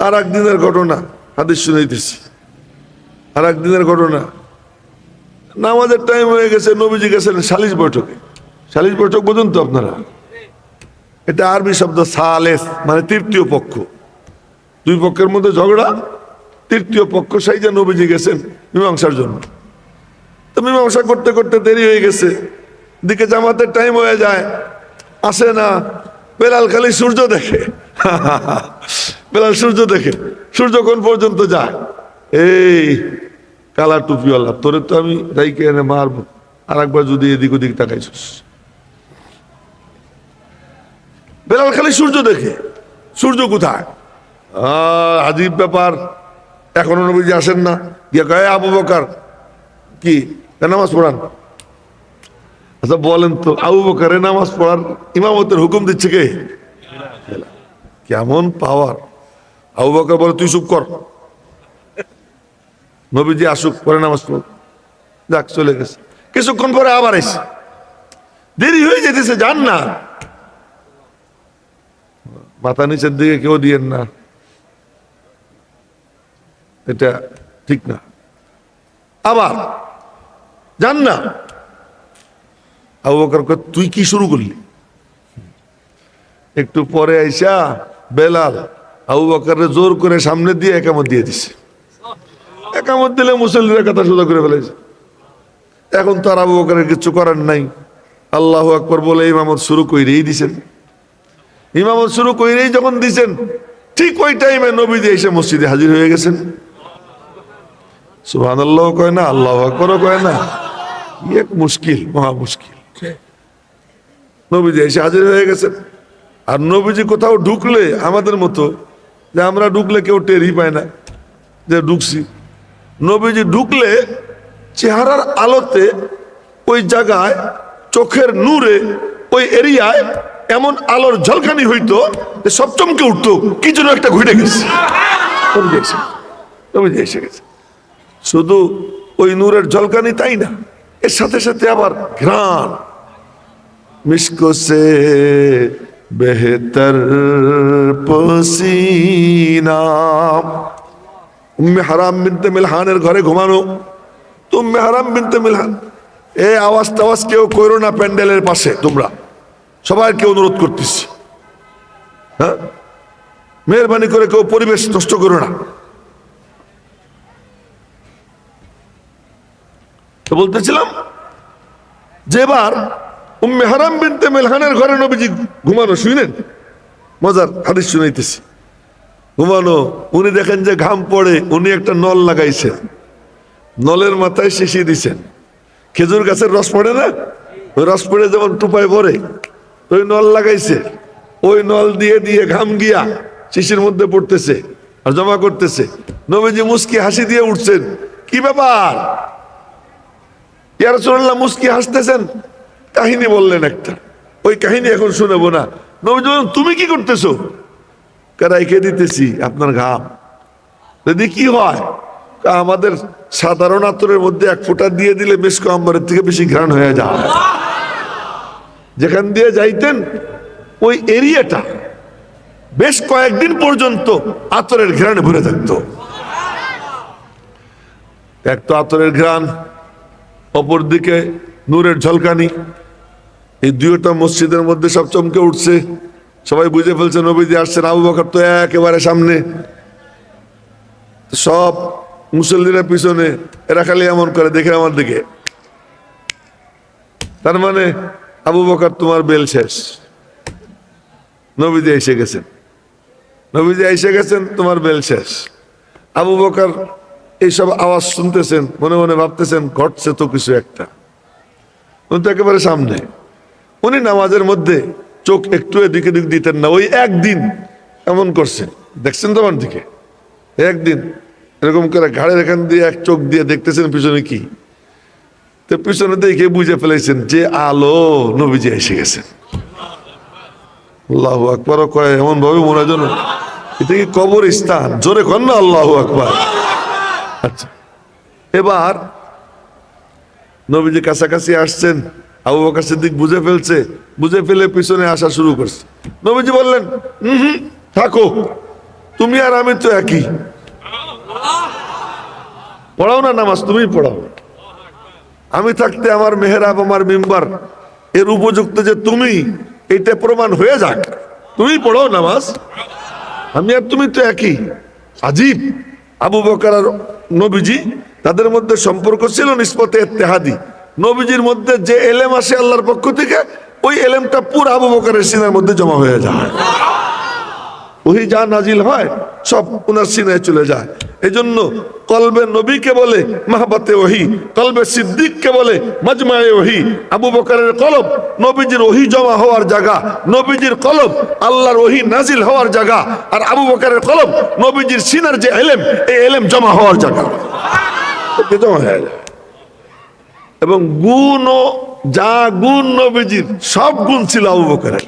আর একদিনের ঘটনা, হাদিস শুনাইতেছি। আর একদিনের ঘটনা। নামাজের টাইম হয়ে গেছে, নবীজি গেছেন সালিশ বৈঠকে। সালিশ বৈঠক বুঝুন তো আপনারা। এটা আরবি শব্দ সালেস মানে তৃতীয় পক্ষ। দুই পক্ষের মধ্যে ঝগড়া, তৃতীয় পক্ষ সেই যে নবীজি গেছেন মীমাংসার জন্য। তো মীমাংসা করতে করতে দেরি হয়ে গেছে। দিকে জামাতের টাইম হয়ে যায়। আসে না। বেলাল খালি সূর্য দেখে। বেলাল, সূর্য দেখে সূর্য কোন পর্যন্ত যায়? এই কালা টুপিওয়ালা তোরে তো আমি রাইকে এনে মারবো। আর একবার যদি এদিক ওদিক তাকাইছিস। বেলাল খালি সূর্য দেখে। সূর্য কোথায়? আজীব ব্যাপার। এখনও নবীজি আসেন না। গিয়ে কয়ে আবু বকার। কি? নামাজ পড়ান। আচ্ছা বলেন তো, আবু বকারে নামাজ পড়ার ইমামতের হুকুম দিচ্ছে কে? কেমন পাওয়ার। আবু বকর বলে, তুই চুপ কর। নবীজি আসুক, পরে নামাজ পড় যাক, চলে গেছে। কিছুক্ষণ পরে আবার এসে দেরি হয়ে যেতেছে, যান না। মাথা নিচের দিকে কেউ দিয়েন না। এটা ঠিক না। আবার যান না। আবু বকর তুই কি শুরু করলি? একটু পরে আইসা বেলাল আবু বকরের জোর করে সামনে দিয়ে একামত দিয়ে দিছে। একামত দিলে মুসল্লিরা কথা সোজা করে ফেলেছে। এখন তো আর আবু বকরের কিছু করার নাই। আল্লাহ আকবর বলে ইমামত শুরু করেই দিছেন। ইমামত শুরু করেই যখন দিছেন, ঠিক ওই টাইমে নবীজি এসে মসজিদে হাজির হয়ে গেছেন। সুহান আল্লাহ কয় না, আল্লাহ আকবরও কয় না। এক মুশকিল, মহা মুশকিল। নবীজি এসে হাজির হয়ে গেছেন। আর নবীজি কোথাও ঢুকলে আমাদের মতো যে আমরা ঢুকলে কেউ টেরই পায় না যে ঢুকছি। নবীজি ঢুকলে চেহারার আলোতে ওই জায়গায়, চোখের নূরে, ওই এরিয়ায় এমন আলোর ঝলকানি হইতো যে সব চমকে উঠতো। কি যেন একটা ঘুরে গেছে। এসে গেছে। শুধু ওই নূরের ঝলকানি তাই না, এর সাথে সাথে আবার ঘ্রাণ। মিসকো সে বেহতর পসিনা। উম্মে হারাম বিনতে মিলহানের ঘরে ঘুমানো। তো উম্মে হারাম বিনতে মিলহান। এই আওয়াজ টাওয়াজ কেউ করো না প্যান্ডেলের পাশে, তোমরা। সবাইকে অনুরোধ করতেছি। হ্যাঁ? মেহরবানি করে কেউ পরিবেশ নষ্ট করো না। তো বলতেছিলাম যে এবার উম্মে হারাম বিনতে মিলহানের ঘরে নবীজি ঘুমানো শুনেন? মজার হাদিস শুনাইতেছি। ঘুমানো, উনি দেখেন যে ঘাম পড়ে, উনি একটা নল লাগাইছেন নলের মাথায় শিশি দিছেন। খেজুর গাছের রস পড়ে না? ওই রস পড়ে যেমন টুপায় পড়ে ওই নল লাগাইছে। ওই নল দিয়ে দিয়ে ঘাম গিয়া শিশির মধ্যে পড়তেছে আর জমা করতেছে। নবীজি মুস্কি হাসি দিয়ে উঠছেন, কি ব্যাপার? ইয়ারসোল্লাহ মুস্কি হাসতেছেন। কাহিনী বললেন একটা। ওই কাহিনী এখন শুনেবো না। বললেন, তুমি কি করতেছো? রেখে দিতেছি আপনার ঘাম। যদি কি হয় আমাদের সাধারণ আতরের মধ্যে এক ফোঁটা দিয়ে দিলে বেশ কম্বরের থেকে বেশি ঘ্রাণ হয়ে যায়। যেখান দিয়ে যাইতেন ওই এরিয়াটা বেশ কয়েকদিন পর্যন্ত আতরের ঘ্রাণে ভরে থাকতো। এক তো আতরের ঘ্রাণ অপরদিকে নূরের ঝলকানি এই দুইটা মসজিদের মধ্যে সব চমকে উঠছে। সবাই বুঝে ফেলছে, নবীজি আসছেন, আবু বকর তো একেবারে সামনে। সব মুসল্লিরা পিছনে, এরা খালি এমন করে, দেখে আমার দিকে। তার মানে আবু বকর তোমার বেল শেষ। নবীজি এসে গেছেন। নবীজি এসে গেছেন, তোমার বেল শেষ। আবু বকর এইসব আওয়াজ শুনতেছেন, মনে মনে ভাবতেছেন, ঘটছে তো কিছু একটা। তো একেবারে সামনে। উনি নামাজের মধ্যে চোখ একটু এদিকে দিক দিতেন না। ওই একদিন এমন করছে। দেখছেন তো দিকে একদিন এরকম করে ঘাড়ের এখান দিয়ে এক চোখ দিয়ে দেখতেছেন, পিছনে কি? তো পিছনে দেখে বুঝে ফেলেছেন যে আলো নবীজি এসে গেছেন। আল্লাহ আকবর কয় এমন ভাবে মনে যেন এটা কি কবর স্থান জোরে কর না, আল্লাহ আকবর। আচ্ছা এবার নবীজি কাছাকাছি আসছেন। আবু বকর সিদ্দিক বুঝে ফেলছে, বুঝে ফেলে পিছনে আসা শুরু করছে। নবীজি বললেন হুম, থাকো, তুমি আর আমি তো একই। পড়াও না নামাজ তুমি পড়াও। আমি থাকতে আমার মেহরাব, আমার মেম্বার, এর উপযুক্ত যে তুমি, এটা প্রমাণ হয়ে যাক। তুমি পড়ো নামাজ, আমি আর তুমি তো একই। আজীব, আবু বকর নবীজি, তাদের মধ্যে সম্পর্ক ছিল নিষ্পতে তেহাদি নবীজির মধ্যে যে এলেম আসে আল্লাহর পক্ষ থেকে, ওই এলেমটা পুরো আবু বকরের সিনার মধ্যে জমা হয়ে যায়। ওহি যা নাজিল হয়, সব উনার সিনায় চলে যায়। এই জন্য কলবে নবীকে বলে মাহবাতে ওহি, কলবে সিদ্দিককে বলে মজমায়ে ওহি। আবু বকরের কলব নবীজির ওহি জমা হওয়ার জায়গা, নবীজির কলব আল্লাহর ওহি নাজিল হওয়ার জায়গা, আর আবু বকরের কলব নবীজির সিনার যে এলেম, এই এলেম জমা হওয়ার জায়গা। জমা হয়ে যায়। এবং গুণ ও যা গুণ নবীজির সব গুণ ছিল আবু বকরের।